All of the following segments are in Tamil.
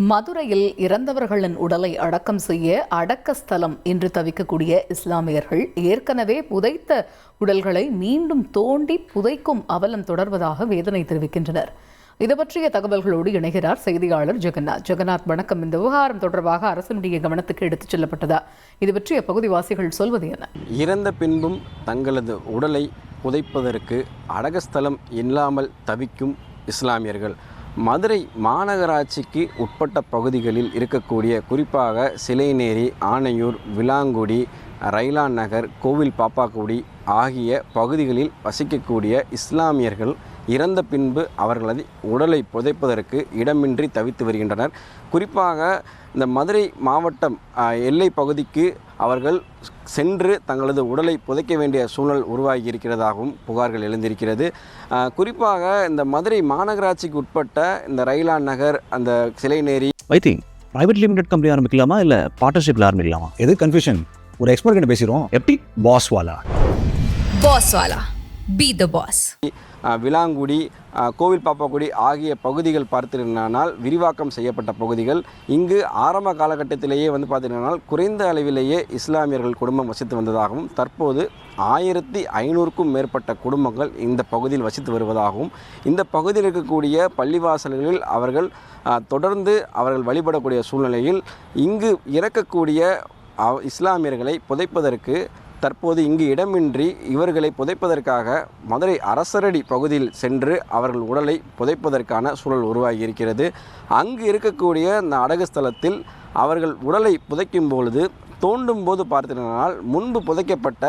மதுரையில் இறந்தவர்களின் உடலை அடக்கம் செய்ய அடக்க ஸ்தலம் என்று தவிக்கக்கூடிய இஸ்லாமியர்கள் ஏற்கனவே புதைத்த உடல்களை மீண்டும் தோண்டி புதைக்கும் அவலம் தொடர்வதாக வேதனை தெரிவிக்கின்றனர். இது பற்றிய தகவல்களோடு இணைகிறார் செய்தியாளர் ஜெகநாத். ஜெகநாத் வணக்கம். இந்த விவகாரம் தொடர்பாக அரசினுடைய கவனத்துக்கு எடுத்துச் செல்லப்பட்டதா? இது பற்றிய பகுதிவாசிகள் சொல்வது என்ன? இறந்த பின்பும் தங்களது உடலை புதைப்பதற்கு அடகஸ்தலம் இல்லாமல் தவிக்கும் இஸ்லாமியர்கள். மதுரை மாநகராட்சிக்கு உட்பட்ட பகுதிகளில் இருக்கக்கூடிய குறிப்பாக சிலைநேரி ஆனையூர் விலாங்குடி ரயிலான் நகர் கோவில் பாப்பாக்குடி ஆகிய பகுதிகளில் வசிக்கக்கூடிய இஸ்லாமியர்கள் இறந்த பின்பு அவர்களது உடலை புதைப்பதற்கு இடமின்றி தவித்து வருகின்றனர். குறிப்பாக இந்த மதுரை மாவட்டம் எல்லை பகுதிக்கு அவர்கள் சென்று தங்களது உடலை புதைக்க வேண்டிய சூழல் உருவாகி இருக்கிறதாகவும் புகார்கள் எழுந்திருக்கிறது. குறிப்பாக இந்த மதுரை மாநகராட்சிக்கு உட்பட்ட இந்த ரயிலான் நகர் அந்த சிலைநேரி வைத்தி பிரைவேட் லிமிடெட் கம்பெனி ஆரம்பிக்கலாமா இல்லை பார்ட்னர்ஷிப்பில் ஆரம்பிக்கலாமா? எது கன்ஃபியூஷன் ஒரு எக்ஸ்பர்ட் கிட்ட பேசிடுவோம். எப்படி? Boss Wala. Boss Wala. Be the boss Vilangudi கோவில் பாப்பாக்குடி ஆகிய பகுதிகள் பார்த்திருந்தானால் விரிவாக்கம் செய்யப்பட்ட பகுதிகள். இங்கு ஆரம்ப காலகட்டத்திலேயே வந்து பார்த்தீங்கன்னா குறைந்த அளவிலேயே இஸ்லாமியர்கள் குடும்பம் வசித்து வந்ததாகவும் தற்போது ஆயிரத்தி ஐநூறுக்கும் மேற்பட்ட குடும்பங்கள் இந்த பகுதியில் வசித்து வருவதாகவும் இந்த பகுதியில் இருக்கக்கூடிய பள்ளிவாசல்களில் அவர்கள் தொடர்ந்து அவர்கள் வழிபடக்கூடிய சூழ்நிலையில் இங்கு இறக்கக்கூடிய இஸ்லாமியர்களை புதைப்பதற்கு தற்போது இங்கு இடமின்றி இவர்களை புதைப்பதற்காக மதுரை அரசரடி பகுதியில் சென்று அவர்கள் உடலை புதைப்பதற்கான சூழல் உருவாகி இருக்கிறது அங்கு இருக்கக்கூடிய அந்த அடகு ஸ்தலத்தில் அவர்கள் உடலை புதைக்கும் பொழுது தோண்டும் போது பார்த்தீங்கன்னால் முன்பு புதைக்கப்பட்ட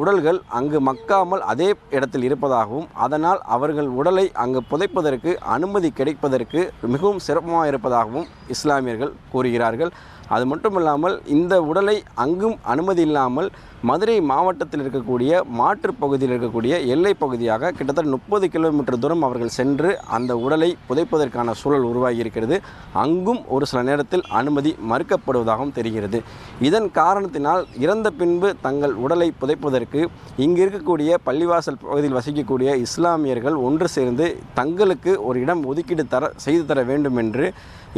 உடல்கள் அங்கு மக்காமல் அதே இடத்தில் இருப்பதாகவும் அதனால் அவர்கள் உடலை அங்கு புதைப்பதற்கு அனுமதி கிடைப்பதற்கு மிகவும் சிறப்பமாக இருப்பதாகவும் இஸ்லாமியர்கள் கூறுகிறார்கள். அது மட்டும் இல்லாமல் இந்த உடலை அங்கும் அனுமதி இல்லாமல் மதுரை மாவட்டத்தில் இருக்கக்கூடிய மாற்று பகுதியில் இருக்கக்கூடிய எல்லை பகுதியாக கிட்டத்தட்ட முப்பது கிலோமீட்டர் தூரம் அவர்கள் சென்று அந்த உடலை புதைப்பதற்கான சூழல் உருவாகி இருக்கிறது. அங்கும் ஒரு சில நேரத்தில் அனுமதி மறுக்கப்படுவதாகவும் தெரிகிறது. இதன் காரணத்தினால் இறந்த பின்பு தங்கள் உடலை புதைப்பதற்கு இங்கு இருக்கக்கூடிய பள்ளிவாசல் பகுதியில் வசிக்கக்கூடிய இஸ்லாமியர்கள் ஒன்று சேர்ந்து தங்களுக்கு ஒரு இடம் ஒதுக்கீடு தர செய்து தர வேண்டும் என்று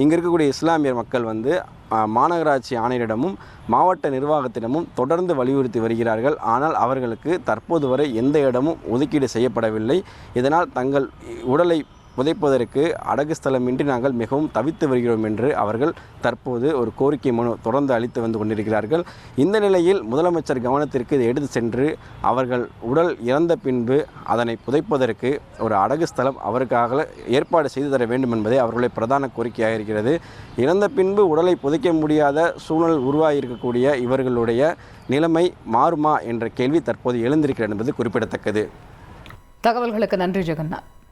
இங்கு இருக்கக்கூடிய இஸ்லாமியர் மக்கள் வந்து மாநகராட்சி ஆணையரிடமும் மாவட்ட நிர்வாகத்திடமும் தொடர்ந்து வலியுறுத்தி வருகிறார்கள். ஆனால் அவர்களுக்கு தற்போது வரை எந்த இடமும் ஒதுக்கீடு செய்யப்படவில்லை. இதனால் தங்கள் உடலை புதைப்பதற்கு அடகு ஸ்தலமின்றி நாங்கள் மிகவும் தவித்து வருகிறோம் என்று அவர்கள் தற்போது ஒரு கோரிக்கை மனு தொடர்ந்து அளித்து வந்து கொண்டிருக்கிறார்கள். இந்த நிலையில் முதலமைச்சர் கவனத்திற்கு இதை எடுத்து சென்று அவர்கள் உடல் இறந்த பின்பு அதனை புதைப்பதற்கு ஒரு அடகு ஸ்தலம் அவருக்காக ஏற்பாடு செய்து தர வேண்டும் என்பதே அவர்களுடைய பிரதான கோரிக்கையாக இருக்கிறது. இறந்த பின்பு உடலை புதைக்க முடியாத சூழல் உருவாகியிருக்கக்கூடிய இவர்களுடைய நிலைமை மாறுமா என்ற கேள்வி தற்போது எழுந்திருக்கிறது என்பது குறிப்பிடத்தக்கது. தகவல்களுக்கு நன்றி ஜெகநாத்